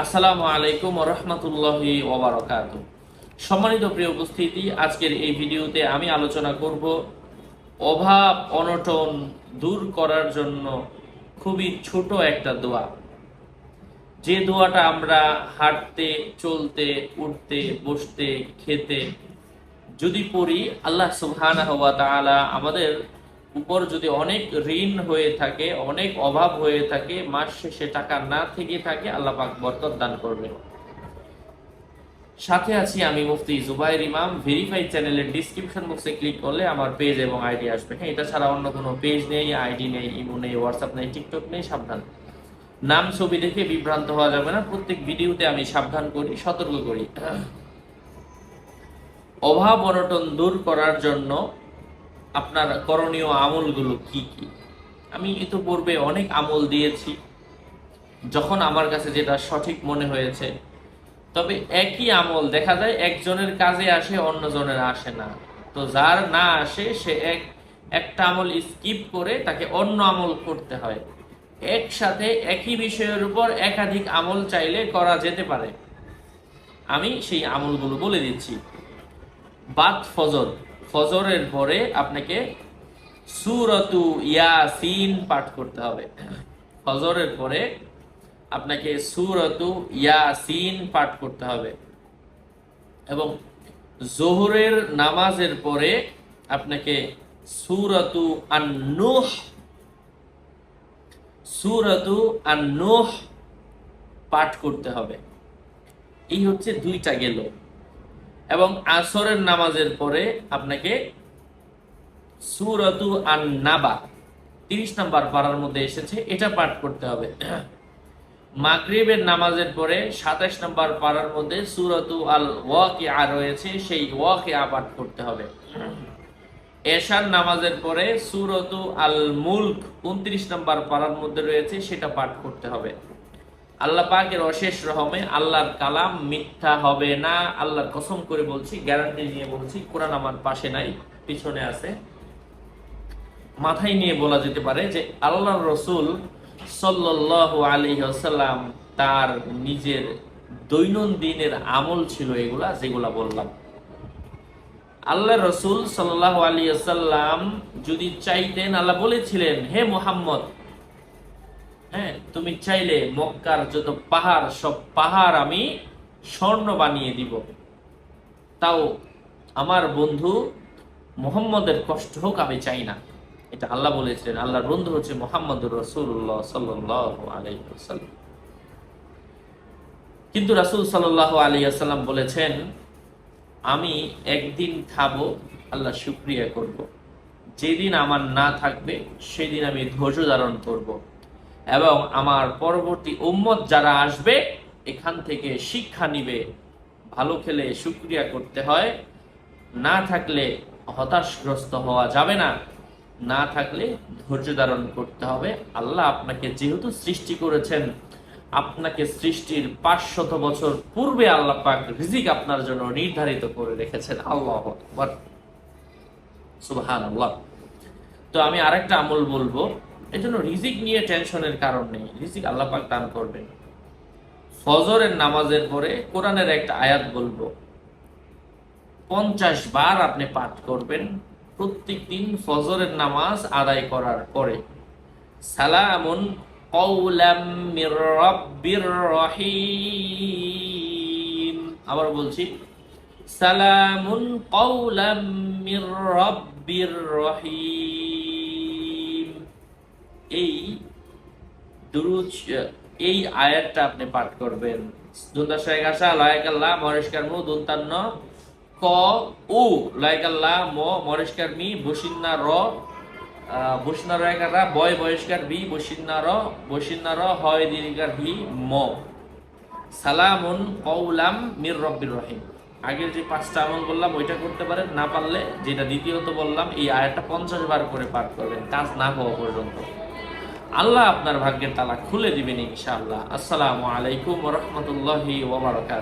আসসালামু আলাইকুম রহমতুল্লাহি ওবরাকাত সম্মানিত প্রিয় উপস্থিতি, আজকের এই ভিডিওতে আমি আলোচনা করব অভাব অনটন দূর করার জন্য খুবই ছোট একটা দোয়া। যে দোয়াটা আমরা হাঁটতে, চলতে, উঠতে, বসতে, খেতে যদি পড়ি, আল্লাহ সুবহানাহু ওয়া তাআলা আমাদের উপর যদি অনেক ঋণ হয়ে থাকে, অনেক অভাব হয়ে থাকে, মাস শেষে টাকা না থেকে থাকে, আল্লাহ পাক বরকত দান করবে। সাথে আছি আমি মুফতি জুবাইর ইমাম। ভেরিফাই চ্যানেলের ডিসক্রিপশন বক্সে ক্লিক করলে আমার পেজ এবং আইডি আসবে। হ্যাঁ এটা ছাড়া অন্য কোনো পেজ নেই আইডি নেই ইমো নেই হোয়াটসঅ্যাপ নেই টিকটক নেই, সাবধান। নাম, ছবি দেখে বিভ্রান্ত হওয়া যাবে না। প্রত্যেক ভিডিওতে আমি সাবধান করি, সতর্ক করি। অভাব অনটন দূর করার জন্য আপনার করণীয় আমলগুলো কি কি? আমি ইতিপূর্বে অনেক আমল দিয়েছি, যখন আমার কাছে যেটা সঠিক মনে হয়েছে। তবে একই আমল, দেখা যায় একজনের কাজে আসে, অন্যজনের আসে না। তো যার না আসে, সে এক, একটা আমল স্কিপ করে তাকে অন্য আমল করতে হয়। একসাথে একই বিষয়ের উপর একাধিক আমল চাইলে করা যেতে পারে। আমি সেই আমলগুলো বলে দিচ্ছি। বাদ ফজর। ফজরের পরে আপনাকে সুরতু ইয়াসিন পাঠ করতে হবে। ফজরের পরে আপনাকে সুরতু ইয়াসিন পাঠ করতে হবে। এবং জোহরের নামাজের পরে আপনাকে সুরতু আন্নুহ সুরতু আন্নুহ পাঠ করতে হবে। এই হচ্ছে দুইটা গেল। এবং আসরের নামাজের পরে আপনাকে সুরতু আন নাবা তিরিশ নাম্বার পাড়ার মধ্যে এসেছে, এটা পাঠ করতে হবে। মাগরিবের নামাজের পরে সাতাশ নম্বর পাড়ার মধ্যে সুরতু আল ওয়াকে আ রয়েছে, সেই ওয়াকে পাঠ করতে হবে। এশার নামাজের পরে সুরতু আল মুলক উনত্রিশ নম্বর পাড়ার মধ্যে রয়েছে, সেটা পাঠ করতে হবে। আল্লাহ পাকের অশেষ রহমে আল্লাহর কালাম মিথ্যা হবে না। আল্লাহর কসম করে বলছি, গ্যারান্টি নিয়ে বলছি, কোরআন আমার পাশে নাই, পিছনে আছে। মাথায় নিয়ে বলা যেতে পারে যে আল্লাহ রসুল সাল্লাহ আলী আসাল্লাম তার নিজের দৈনন্দিনের আমল ছিল এগুলা, যেগুলা বললাম। আল্লাহ রসুল সাল্লাহ আলী আসাল্লাম যদি চাইতেন, আল্লাহ বলেছিলেন, হে মোহাম্মদ হ্যাঁ তুমি চাইলে মক্কার যত পাহাড়, সব পাহাড় আমি স্বর্ণ বানিয়ে দিব তাও আমার বন্ধু মোহাম্মদের কষ্ট হোক, আমি চাই না এটা আল্লাহ বলেছিলেন, আল্লাহর বন্ধু হচ্ছে মোহাম্মদুর রসুল্লাহ সাল্লাহ কিন্তু রাসুল সাল্লাহ আলিয়াল্লাম বলেছেন, আমি একদিন খাব, আল্লাহ শুক্রিয়া করব। যেদিন আমার না থাকবে, সেদিন আমি ধৈর্য ধারণ করব। এবং আমার পরবর্তী উম্মত যারা আসবে, এখান থেকে শিক্ষা নিবে, ভালো খেলে শুক্রিয়া করতে হয়। না থাকলে হতাশগ্রস্ত হওয়া যাবে না। না থাকলে ধৈর্য ধারণ করতে হবে। আল্লাহ আপনাকে যেহেতু সৃষ্টি করেছেন, আপনাকে সৃষ্টির পাঁচশত বছর পূর্বে আল্লাহ পাক রিজিক আপনার জন্য নির্ধারিত করে রেখেছেন। আল্লাহ আল্লাহ তো আমি আরেকটা আমল বলব। এই জন্য রিজিক নিয়ে টেনশনের কারণ নেই। রিজিক আল্লাহ পাক দান করবেন। ফজরের নামাজের পরে কোরআনের একটা আয়াত বলব। পঞ্চাশ বার আপনি পাঠ করবেন। প্রত্যেক দিন ফজরের নামাজ আদায় করার পরে। সালামুন আবার বলছি, সালামুন কৌলাম রহিম। এই দুরুদ এই আয়াতটা আপনি পাঠ করবেন। দুন্দা শেখ আসা লায়কাল্লাহ মহেশকার মু দুন্তান্ন ক, উ লায়কাল্লাহ ম মহেশকার মি, বসিন্না, র বসিন্না র একারা বয়, বয়স্কার বি, বসিন্না, র বসিন্না, র, হয়, দীর্ঘার ভি ম। সালামুন কৌলাম মির রব্বির রহিম। আগের যে পাঁচটা আমল বললাম, ওইটা করতে পারেন, না পারলে যেটা দ্বিতীয়ত বললাম, এই আয়াতটা পঞ্চাশ বার করে পাঠ করবেন, কাজ না হওয়া পর্যন্ত। আল্লাহ আপনার ভাগ্যের তালা খুলে দিবেন ইনশাআল্লাহ। আসসালামু আলাইকুম রহমতুল্লাহি ওবরাকাত